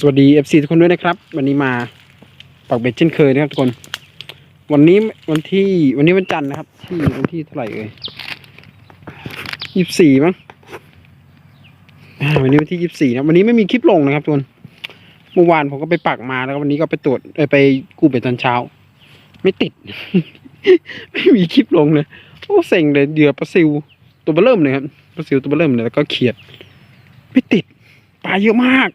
สวัสดี FC ทุกคนด้วยนะครับ วันนี้มาปักเบ็ดเช่นเคยนะครับทุกคน วันนี้วันที่วันนี้วันจันทร์นะครับ ที่วันที่เท่าไหร่เอ่ยยี่สิบสี่มั้งวันนี้วันที่ยี่สิบสี่นะวันนี้ไม่มีคลิปลงนะครับทุกคนเมื่อวานผมก็ไปปักมาแล้ววันนี้ก็ไปตรวจไปกู้เบ็ดตอนเช้า ไม่ติด ไม่มีคลิปลงเลยโอ้เซ็งเลยเหยื่อปลาซิวตัวเบอเริ่มเลยครับปลาซิวตัวเบอเริ่มเลยแล้วก็เขียด ไม่ติดปลาเยอะมาก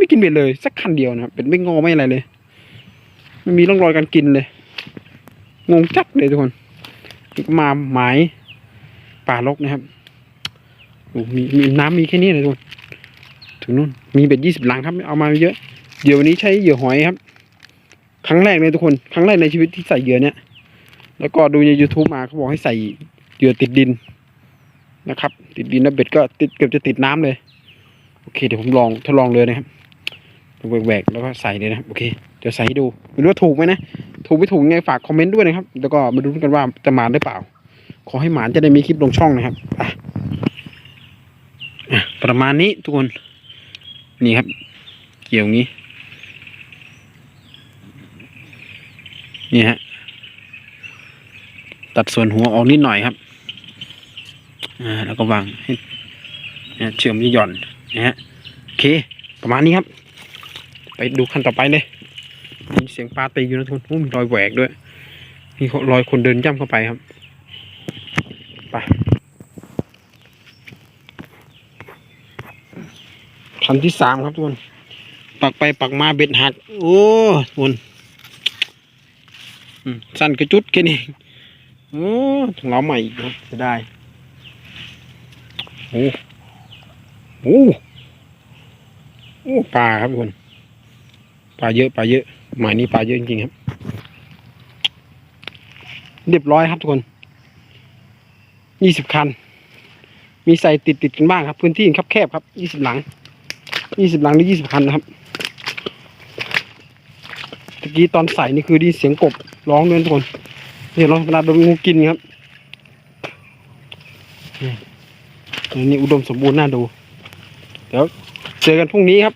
ไม่กินเบ็ดเลย สักคันเดียวนะครับเป็ดไม่งอไม่อะไรเลยไม่มีร่องรอยการกินเลย งงจัดเลยทุกคนมาหมายป่าลกนะครับโอ้มีมีน้ำมีแค่นี้เลยทุกคนถึงนู่นมีเบ็ดยี่สิบลังครับ เอามาเยอะ เดี๋ยววันนี้ใช้เหยื่อหอยครับ ครั้งแรกเลยทุกคน ครั้งแรกในชีวิตที่ใส่เหยื่อเนี่ย แล้วก็ดูใน youtube มาเขาบอกให้ใส่เหยื่อติดดินนะครับ ติดดินแล้วเบ็ดก็ติดเกือบจะติดน้ำเลย โอเคเดี๋ยวผมลองทดลองเลยนะครับ แหวกๆแล้วก็ใส่เลยนะโอเคเดี๋ยวใส่ให้ดูไม่รู้ว่าถูกไหมนะถูกไม่ถูกไงฝากคอมเมนต์ด้วยนะครับ แล้วก็มาดูกันว่าจะหมานหรือเปล่า ขอให้หมานจะได้มีคลิปลงช่องนะครับอะประมาณนี้ทุกคนนี่ครับ เกี่ยวงนี้ นี่ฮะตัดส่วนหัวออกนิดหน่อยครับอ่าแล้วก็วางให้เนี่ยเชื่อมจะหย่อนนะฮะโอเค ประมาณนี้ครับ ไปดูขั้นต่อไปเลยมีเสียงปลาตีอยู่นะทุกคนมีรอยแหวกด้วย มีรอยคนเดินย่ำเข้าไปครับ ไปขั้นที่สามครับทุกคน ปักไปปักมาเบ็ดหัก โอ้ทุกคนสั้นกระจุดแค่นี้โอ้ถุงล้าใหม่อีกครับจะได้โอ้โอ้โอ้ปลาครับทุกคน ปลาเยอะปลาเยอะหมายนี้ปลาเยอะจริงๆครับ เรียบร้อยครับทุกคนยี่สิบคัน มีใส่ติดติดกันบ้างครับ พื้นที่ครับแคบครับยี่สิบหลังยี่สิบหลังหรือยี่สิบคันนะครับตะกี้ตอนใส่นี่คือดีเสียงกบร้องด้วยทุกคนเห็นเราเวลาโดนงูกินครับนี่อันนี้อุดมสมบูรณ์น่าดู เดี๋ยวเจอกันพรุ่งนี้ครับ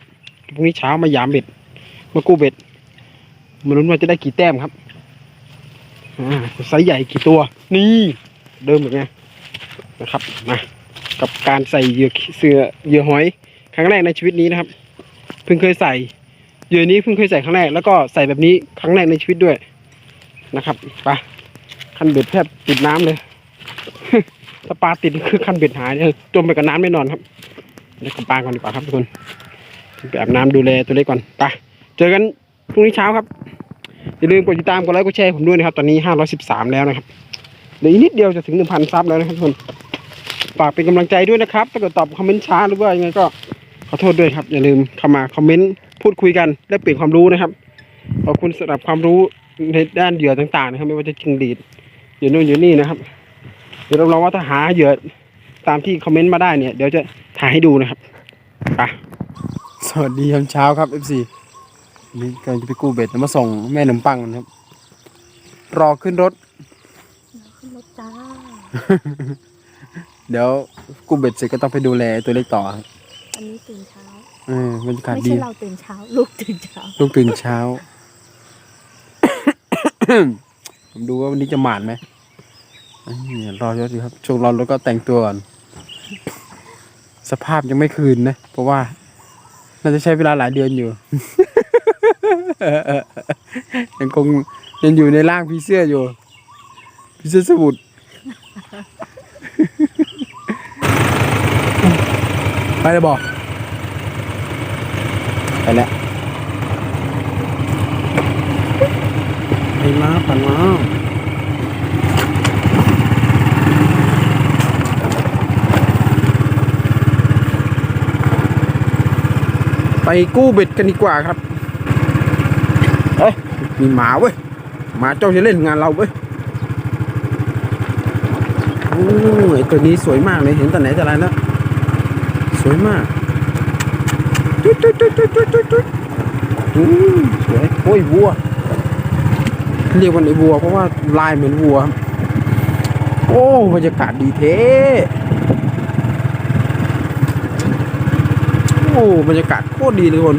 พรุ่งนี้เช้ามายามเบ็ด มากู้เบ็ดมาลุ้นว่าจะได้กี่แต้มครับไซส์ใหญ่กี่ตัว นี่เดิมแบบไงนะครับมากับการใส่เหยื่อเสือเหยื่อหอย ครั้งแรกในชีวิตนี้นะครับ เพิ่งเคยใส่เหยื่อนี้เพิ่งเคยใส่ครั้งแรกแล้วก็ใส่แบบนี้ครั้งแรกในชีวิตด้วยนะครับไปคันเบ็ดแทบติดน้ำเลยถ้าปลาติดคือคันเบ็ดหายเนี่ยจมไปกับน้ำแน่นอนครับเดี๋ยวกลับบ้าก่อนดีกว่าครับทุกคนไปอาบน้ำดูแลตัวเล็กก่อนไป เจอกันพรุ่งนี้เช้าครับอย่าลืมกดติดตามกดไลค์กดแชร์ผมด้วยนะครับ ตอนนี้513แล้วนะครับเหลืออีกนิดเดียวจะถึง1,000ซับแล้วนะครับทุกคนฝากเป็นกำลังใจด้วยนะครับถ้าเกิดตอบคอมเมนต์ช้าหรือว่ายังไงก็ขอโทษด้วยครับ อย่าลืมเข้ามาคอมเมนต์พูดคุยกันและเปลี่ยนความรู้นะครับขอบคุณสำหรับความรู้ในด้านเหยื่อต่างๆ นะครับ ไม่ว่าจะจิงดีดเหยื่อนู่นเหยื่อนี่นะครับ เดี๋ยวเราลองว่าถ้าหาเหยื่อตามที่คอมเมนต์มาได้เนี่ย เดี๋ยวจะถ่ายให้ดูนะครับไปสวัสดียามเช้าครับ FC นี่กำลังจะไปกู้เบ็ดแล้วมาส่งแม่ขนมปังนะครับ รอขึ้นรถ ขึ้นรถจ้า เดี๋ยวกู้เบ็ดเสร็จก็ต้องไปดูแลตัวเล็กต่อครับอันนี้ตื่นเช้า เออบรรยากาศไม่ดี ใช่เราตื่นเช้า ลูกตื่นเช้า ลูกตื่นเช้า ผมดูว่าวันนี้จะหมานไหมนี่รอยศอยู่ครับ ช่วงรอรถก็แต่งตัวก่อน สภาพยังไม่คืนนะ เพราะว่า น่าจะใช้เวลาหลายเดือนอยู่ ยังคงยังอยู่ในร่างพี่เสื้ออยู่พี่เสื้อสมุทรไปเลยบอกไปแล้วไปมาผ่านมาไปกู้เบ็ดกันดีกว่าครับ มีหมาเว้ยหมาเจ้าจะเล่นงานเราเว้ยโอ้ยตัวนี้สวยมากเลยเห็นแต่ไหนแต่ไรแล้วสวยมากจุดจุดจุดจุดจุดจุดจุดอู้สวยโอ้ยวัวเรียกว่าไอ้วัวเพราะว่าลายเหมือนวัว โอ้บรรยากาศดีเท่โอ้บรรยากาศโคตรดีเลยคน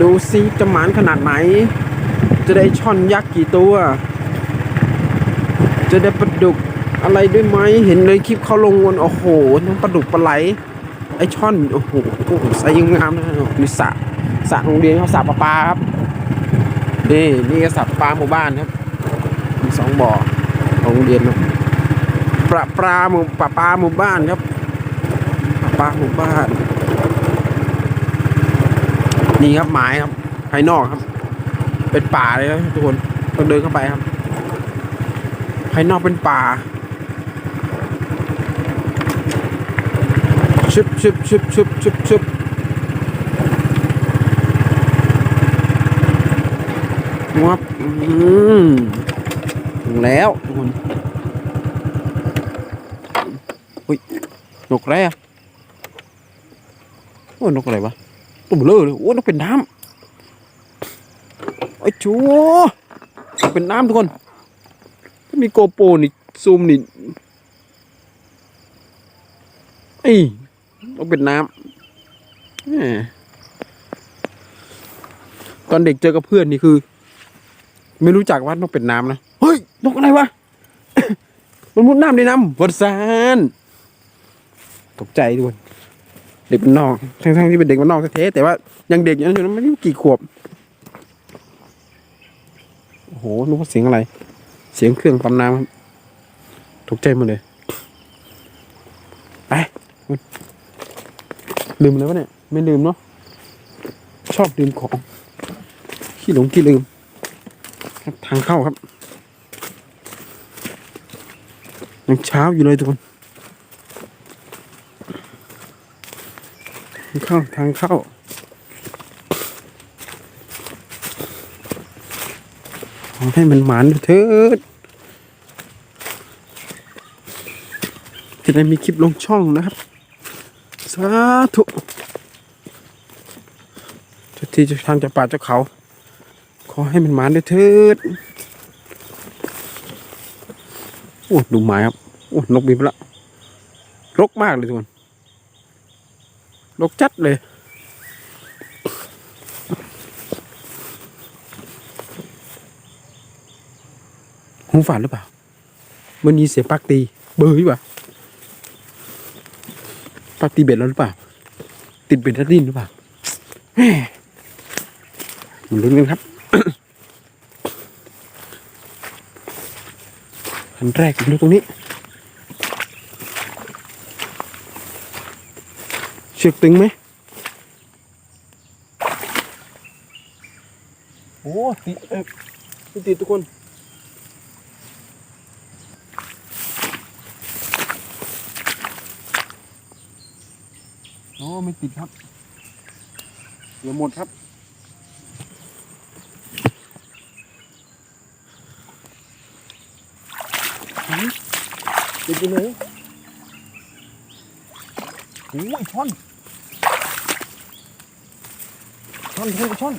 ดูซิจะหมานขนาดไหน จะได้ช่อนยักษ์กี่ตัว จะได้ปลาดุกอะไรด้วยไหมเห็นเลยคลิปเขาลงวนโอ้โหทั้งปลาดุกปลาไหล ไอช่อนโอ้โหใส่ยังงามนะนี่สระสระโรงเรียนเขาสระปลาปลาครับนี่นี่ก็สระปลาหมู่บ้านครับมีสองบ่อของโรงเรียนครับปลาปลาหมู่ปลาปลาหมู่บ้านครับปลาหมู่บ้าน นี่ครับหมายครับภายนอกครับ เป็นป่าเลยครับทุกคนต้องเดินเข้าไปครับภายนอกเป็นป่าชึบชึบชึบชึบชึบชึบงับอืมถึงแล้วทุกคนอุ้ยนกอะไรอะโอ้ยนกอะไรวะ ตัวเลอเลยโอ้ยนกเป็นน้ำไอ้ชัวเป็นน้ำทุกคน ถ้ามีโกโปรนี่ซูมนี่ไอ้ยต้องเป็นน้ำตอนเด็กเจอกับเพื่อนนี่คือ ไม่รู้จักว่านกเป็นน้ำนะ เฮ้ย นกอะไรวะ มันมุดน้ำในน้ำวัดซานตกใจด้วย เด็กมันนอก ทั้งๆที่เป็นเด็กมันนอกแท้ๆแต่ว่ายังเด็กอยู่นะอยู่นะไม่รู้กี่ขวบ โอ้โหนึกว่าเสียงอะไร เสียงเครื่องปั๊มน้ำครับตกใจหมดเลย ไป ลืมเลยวะเนี่ย ไม่ลืมเนาะ ชอบลืมของ ขี้หลงขี้ลืม ครับทางเข้าครับ ยังเช้าอยู่เลยทุกคน ทางเข้าทางเข้า ขอให้มันหมานเถิดจะได้มีคลิปลงช่องนะครับ สาธุจ้าที่จ้าทางจ้าป่าเจ้าเขา ขอให้มันหมานเถิดโอ้ดูหมายครับ โอ้นกบินไปละรกมากเลยทุกคน รกจัดเลยหูฝาดหรือเปล่า มันมีเสียงปักตี เบอร์หรือเปล่าปักตีเบ็ดแล้วหรือเปล่า ติดเบ็ดแล้วดิ้นหรือเปล่าม่มาลุ้นกันครับอันแรกดูตรงนี้ ชือกตึงไหมโอ้ติดเอ้ยไม่ติดทุกคนโอ้ไม่ติดครับเดี๋ยวหมดครับติดอยู่เลยโอ้ยช่อนช่ อนช่อนช่อน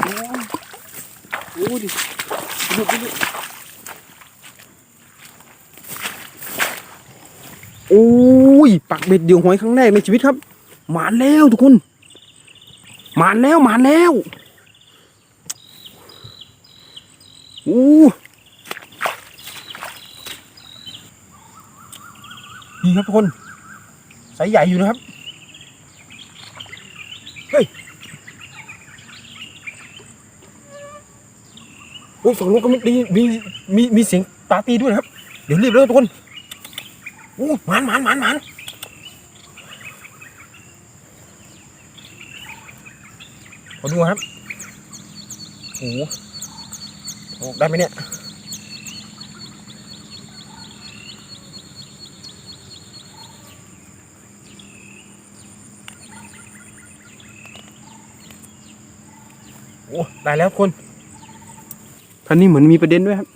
โอ้ยโอ้ยดิดูดูดูโอ้ยปักเบ็ดเดี่ยวหอยครั้งแรกในชีวิตครับ หมานแล้วทุกคน หมานแล้วหมานแล้วอู้ นี่ครับทุกคนไซส์ใหญ่อยู่นะครับ เฮ้ยโอ้ฝั่งนู้นก็มีมีมีมีเสียงตาตีด้วยนะครับ เดี๋ยวรีบเลยทุกคนโอ้หมานหมานหมานหมานขอดูครับโอ้โหได้ไหมเนี่ย ได้แล้วคนพันนี้เหมือนมีประเด็นด้วยครับ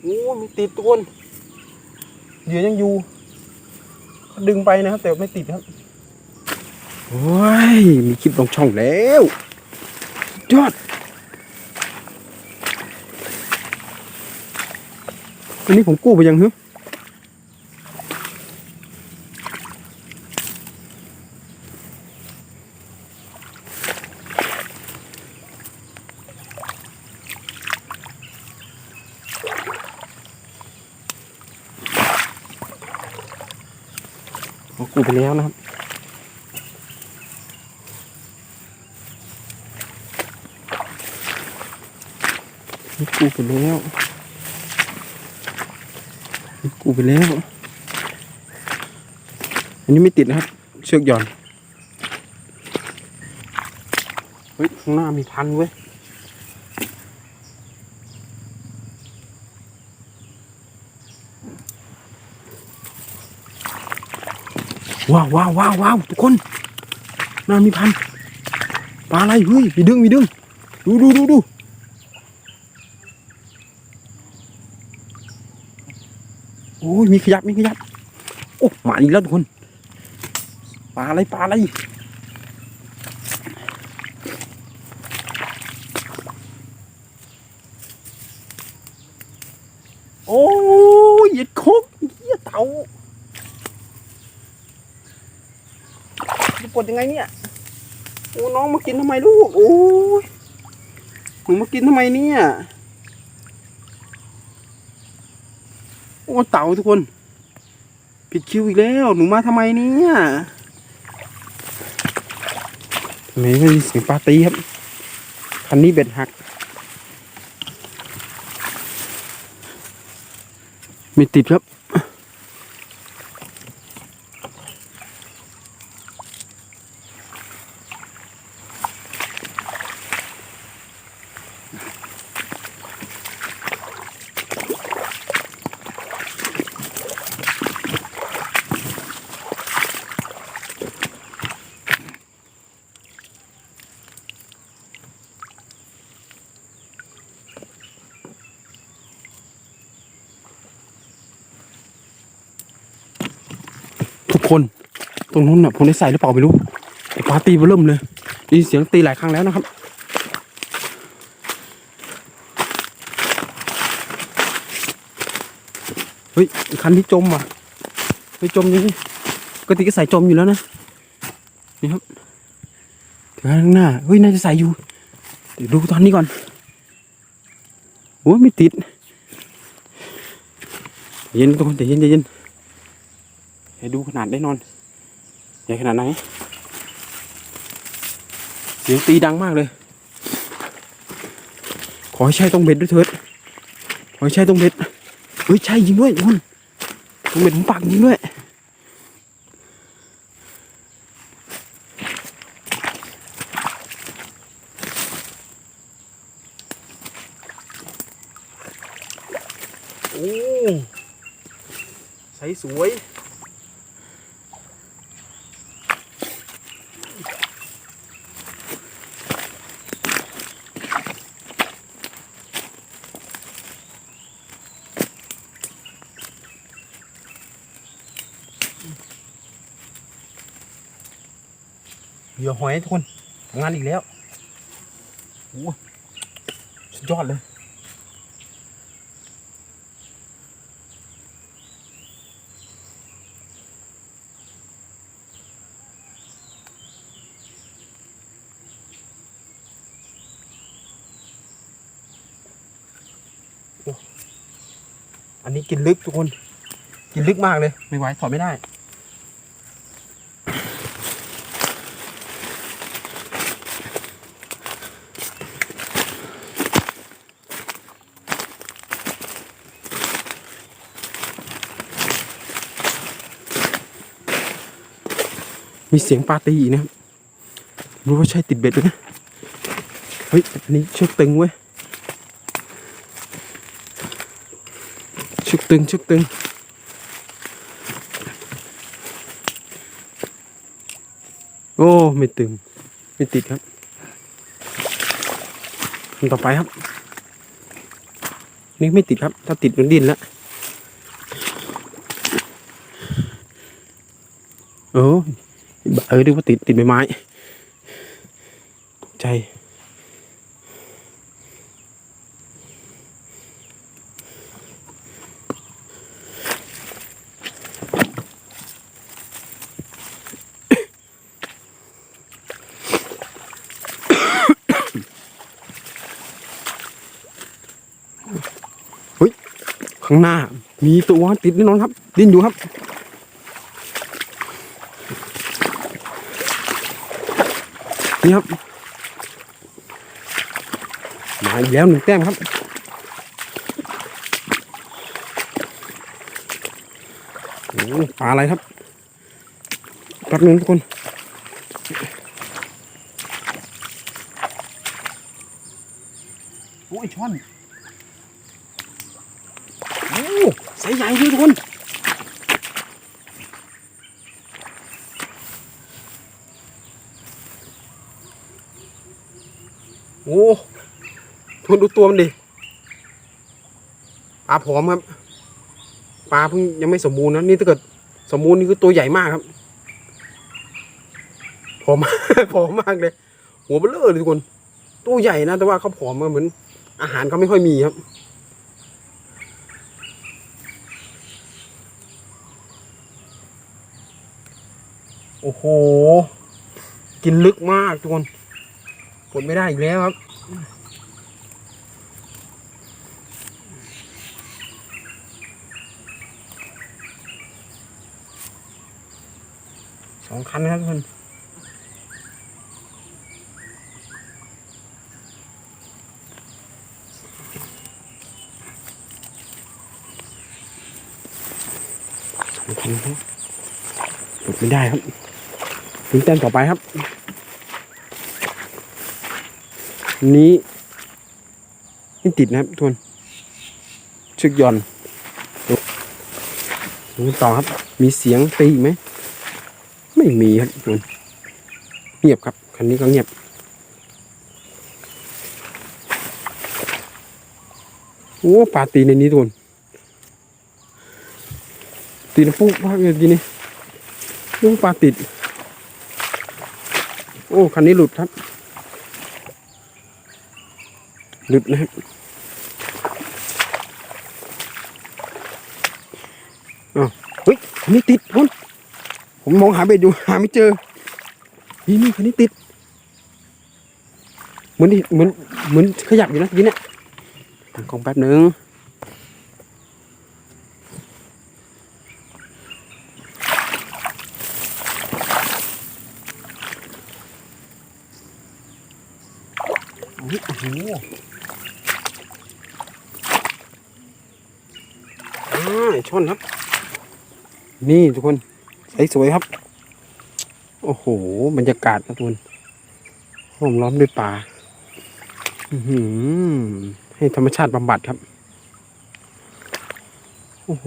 โอ้มีติดทุกคนเหยื่อยังอยู่เขาดึงไปนะครับ แต่ไม่ติดครับโอ้ย มีคลิปลงช่องแล้วสุดยอดอันนี้ผมกู้ไปยังฮึ แล้วนะครับ นี่กูไปแล้วนี่กูไปแล้ว อันนี้ไม่ติดนะครับ เชือกหย่อน เฮ้ย ข้างหน้ามีพันเว้ย ว้าวว้าวว้าวว้าวทุกคนน่ามีพันปลาอะไรเฮ้ยมีดึงมีดึง ดูดูดูดูโอ้ยมีขยับมีขยับโอ้มาอีกแล้วทุกคนปลาอะไรปลาอะไร โอ้ยเหยียดโคกเหี้ยเต่า จะปลดยังไงเนี่ยโอ้น้องมากินทำไมลูกโอ้ยหนูมากินทำไมเนี่ยโอ้เต่าทุกคนผิดคิวอีกแล้วหนูมาทำไมเนี่ยไม่ไม่มีเสียงปาตีครับคันนี้เบ็ดหัก ไม่ติดครับ คน ตรงนู้นน่ะผมได้ใส่หรือเปล่าไม่รู้ไอ้ปลาตีเริ่มเลยได้ยินเสียงตีหลายครั้งแล้วนะครับเฮ้ยคันที่จมว่ะไปจมยังไงปกติก็ใส่จมอยู่แล้วนะนี่ครับถึงข้างหน้าเฮ้ยน่าจะใส่อยู่เดี๋ยวดูตอนนี้ก่อนโอ้ยไม่ติดเย็นทุกคนใจเย็นใจเย็น ให้ดูขนาดได้นอน ใหญ่ขนาดไหน เสียงตีดังมากเลย ขอให้ใช่ต้องเบ็ดด้วยเถิด ขอให้ใช่ต้องเบ็ด เฮ้ยใช่จริงด้วยทุกคนต้องเบ็ดผมปากจริงด้วย โอ้ใสสวย หยื่อหอยทุกคนทำงานอีกแล้วโอ้สุดยอดเลย อันนี้กินลึกทุกคน กินลึกมากเลย ไม่ไหวถอดไม่ได้ มีเสียงปลาตีอีกนะครับไม่รู้ว่าใช่ติดเบ็ดไหมนะ เฮ้ย อันนี้เชือกตึงเว้ย เชือกตึงเชือกตึง โอ้ ไม่ตึง ไม่ติดครับอันต่อไปครับ นี่ไม่ติดครับ ถ้าติดมันดิ้นแล้วโอ้ ออดูว่าติดติดใบไม้ตกใจ ข้างหน้า มีตัวติดแน่นอนครับ ดิ้นอยู่ครับ นี่ครับ มาอีกแล้วหนึ่งแต้มครับ โอ้ปลาอะไรครับแป๊บนึงทุกคนโอ้ยช่อน โอ้ใส่ใหญ่เลยทุกคน อ้ทุกคนดูตัวมันดิ ปลาผอมครับ ปลาเพิ่งยังไม่สมบูรณ์นะนี่ถ้าเกิดสมบูรณ์นี่คือตัวใหญ่มากครับผอมผอมมากเลย หัวเบลอเลยทุกคน ตัวใหญ่นะ แต่ว่าเขาผอมมาเหมือน อาหารเขาไม่ค่อยมีครับ โอ้โห กินลึกมากทุกคน ผลไม่ได้อีกแล้วครับ สองคันครับทุกคนสองคันครับหลุดไม่ได้ครับถึงแต้มต่อไปครับ นี้นี่ติดนะครับทุกคนชึกหย่อนดูต่อครับ มีเสียงตีไหม ไม่มีครับทุกคนเงียบครับ คันนี้ก็เงียบ โอ้ปลาตีในนี้ทุกคนตีนปุ๊บมากเลยทีนี้โอ้ปลาติด โอ้ คันนี้หลุดครับ ห ลุดนะครับเฮ้ยคันนี้ติดทุนผมมองหาเบ็ดอยู่หาไม่เจอ นี่นี่คันนี้ติด เหมือนเหมือนเหมือนขยับอยู่นะทีนี้เนี่ยตั้งกล้องแป๊บหนึ่งอุ๊ยโอ้โห อ่าชนครับ นี่ทุกคนใสสวยครับ โอ้โห บรรยากาศนะทุกคนห้อมล้อมด้วยป่าให้ธรรมชาติบำบัดครับ โอ้โห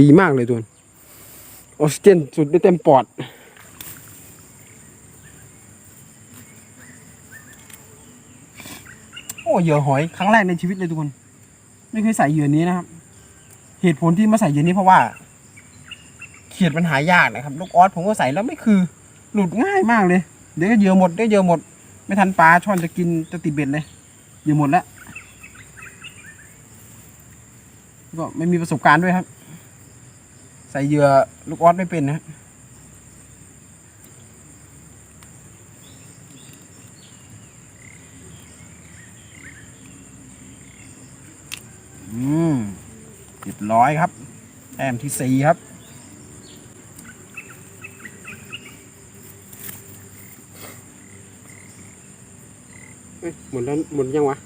ดีมากเลยทุกคนออกซิเจนสุดได้เต็มปอดโอ้เหยื่อหอยครั้งแรกในชีวิตเลยทุกคน ไม่เคยใส่เหยื่อนี้นะครับ เหตุผลที่มาใส่เหยื่อนี้เพราะว่า เขียดมันหายากนะครับ ลูกออสผมก็ใส่แล้วไม่คือ หลุดง่ายมากเลย เดี๋ยวก็เหยื่อหมดได้เหยื่อหมด ไม่ทันปลาช่อนจะกินจะติดเบ็ดเลยเหยื่อหมดแล้วก็ไม่มีประสบการณ์ด้วยครับ ใส่เหยื่อลูกออสไม่เป็นนะครับอืมเร้อยครับแต้มที่สี่ครับเอ้ยหมดแล้วหมดยังวะ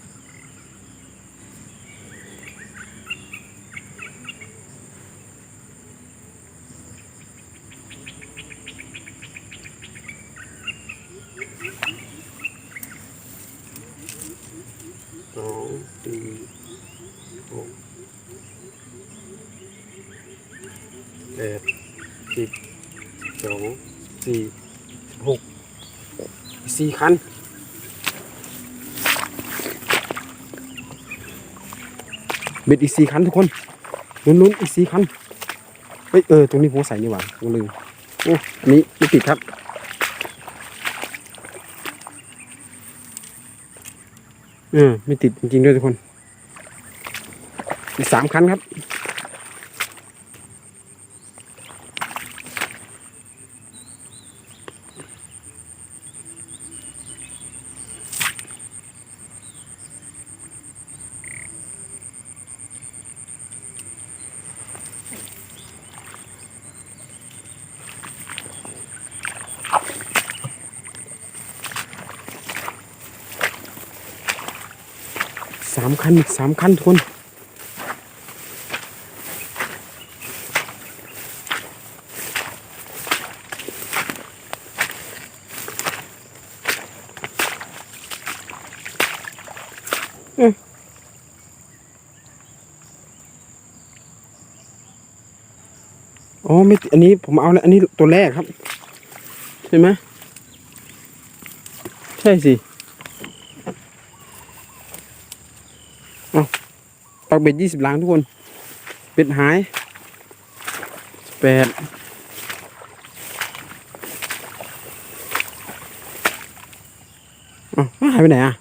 เบ็ดอีกสี่คันทุกคนลุ้นๆอีกสี่คันเฮ้ยเออตรงนี้ผมใส่นี่หว่าผมลืมโอ้อันนี้ไม่ติดครับเออไม่ติดจริงๆด้วยทุกคนอีกสามคันครับ คันอีกสามคันทุกคนเอ๊ะอ๋อไม่อันนี้ผมเอาแล้วอันนี้ตัวแรกครับ ใช่ไหมใช่สิ ปักเบ็ดยี่สิบล้างทุกคน เบ็ดหายแปดอาหายไปไหนอะ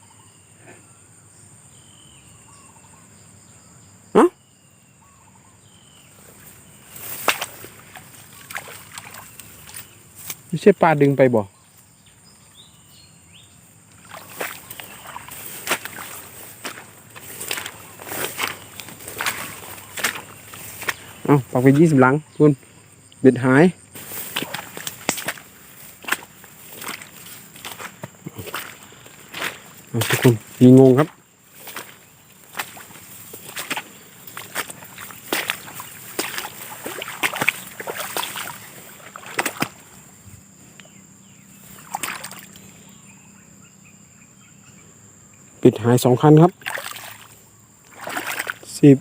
เอ้าไม่ใช่ปลาดึงไปบ่ เอาปักไปยี่สิบหลังคุณเบ็ดหายทุกคนมีงงครับปิดหายสองคันครับสิบ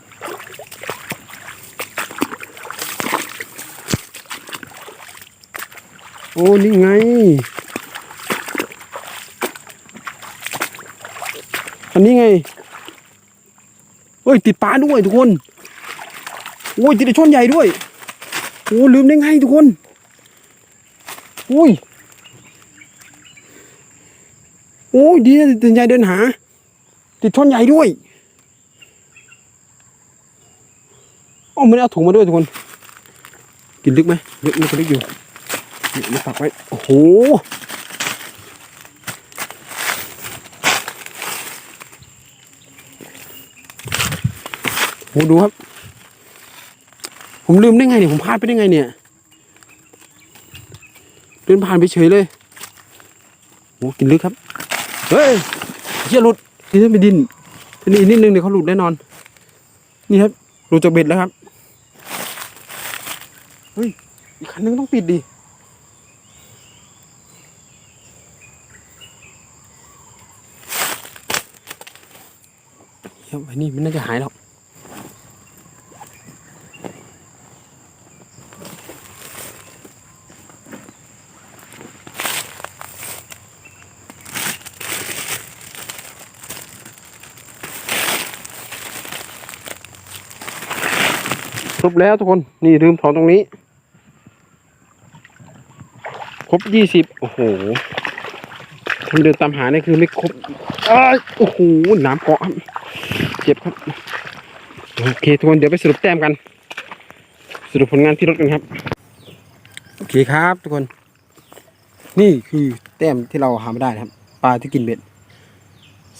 โอ้นี่ไง อันนี้ไงเฮ้ยติดปลาด้วยทุกคนโอ้ยติดช่อนใหญ่ด้วยโอ้ลืมได้ไงทุกคนอุ้ยโอ้ยดีนะติดใหญ่เดินหา ติดช่อนใหญ่ด้วยอ๋อไม่ได้เอาถุงมาด้วยทุกคน กินลึกไหมลึกมันก็ลึกอยู่ นี่ปักไว้ โอ้โห โหดูครับ ผมลืมได้ไงเนี่ย ผมพลาดไปได้ไงเนี่ยเดินผ่านไปเฉยเลยโอ้กินลึกครับ เฮ้ยเชี่ยหลุดนี่ถ้าไปดินทีนี้นิดนึงเดี๋ยวเขาหลุดแน่นอน นี่ครับหลุดจากเบ็ดแล้วครับ เฮ้ย อีกคันนึงต้องปิดดิ เดี๋ยวไอ้นี่มันน่าจะหายแล้วครบแล้วทุกคนนี่ลืมถอนตรงนี้ ครบยี่สิบโอ้โหผมเดินตามหาเนี่ยคือไม่ครบอ้าโอ้โหน้ำเกาะ เจ็บครับ โอเคทุกคนเดี๋ยวไปสรุปแต้มกัน สรุปผลงานที่รถกันครับ โอเคครับทุกคน นี่คือแต้มที่เราหามาได้ครับ ปลาที่กินเบ็ด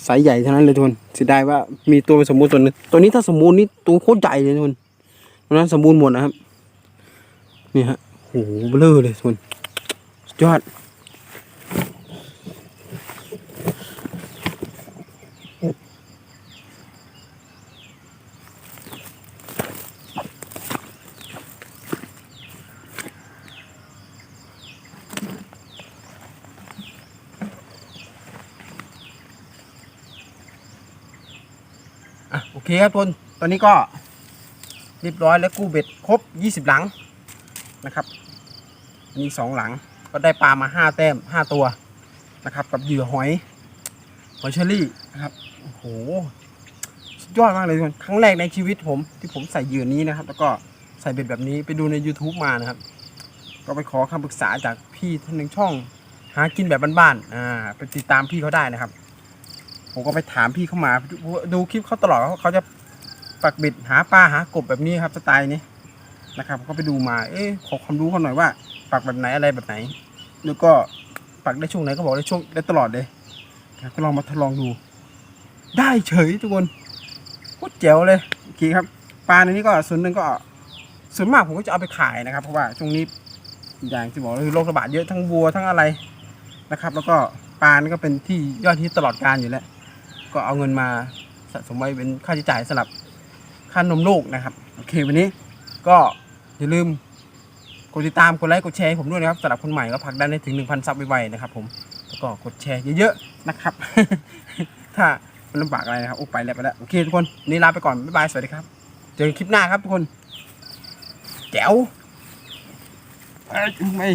ไซส์ใหญ่เท่านั้นเลยทุกคนเสียดายว่ามีตัวเป็นสมบูรณ์ตัวนึงตัวนี้ถ้าสมบูรณ์นี่ตัวโคตรใหญ่เลยทุกคนตัวนั้นสมบูรณ์หมดนะครับ นี่ฮะโอ้โหเบลอเลยทุกคนยอด เคครับทุกคนตอนนี้ก็เรียบร้อยแล้วกู้เบ็ดครบ 20 หลังนะครับมีสองหลังก็ได้ปลามา 5 แต้ม 5 ตัวนะครับกับเหยื่อหอยหอยเชอรี่นะครับโอ้โหสุดยอดมากเลยทุกคนครั้งแรกในชีวิตผมที่ผมใส่เหยื่อนี้นะครับ แล้วก็ใส่เบ็ดแบบนี้ไปดูใน YouTube มานะครับ ก็ไปขอคำปรึกษาจากพี่ท่านหนึ่งช่อง หากินแบบบ้านๆอ่าไปติดตามพี่เขาได้นะครับ ผมก็ไปถามพี่เข้ามา ดูคลิปเขาตลอดเขาเขาจะปักบ็ดหาปลาหากบแบบนี้ครับสไตล์นี้นะครับก็ไปดูมา เอ๊ะขอความรู้เขาหน่อยว่า ปักแบบไหนอะไรแบบไหน แล้วก็ปักได้ช่วงไหนก็บอกได้ช่วงได้ตลอดเลยก็ลองมาทดลองดู ได้เฉยทุกคนโคตรเจ๋วเลยโอเคครับปลาในนี้ก็ส่วนหนึ่งก็ส่วนมากผมก็จะเอาไปขายนะครับ เพราะว่าช่วงนี้อย่างที่บอกเลยโรคระบาดเยอะทั้งวัวทั้งอะไรนะครับ แล้วก็ปลานี่ก็เป็นที่ยอดฮิตตลอดการอยู่แล้ว ก็เอาเงินมาสะสมไว้เป็นค่าใช้จ่ายสำหรับค่านมลูกนะครับ โอเควันนี้ก็อย่าลืมกดติดตาม กดไลค์ กดแชร์ให้ผมด้วยนะครับสำหรับคนใหม่ก็ผลักดันให้ถึง 1,000 ซับไวๆนะครับผม แล้วก็กดแชร์เยอะๆนะครับ ถ้ามันลำบากอะไรนะครับโอ้ไปแล้วไปแล้ว โอเคทุกคนนี่ลาไปก่อน บ๊ายบาย สวัสดีครับ เจอกันคลิปหน้าครับทุกคน แจ๋วไม่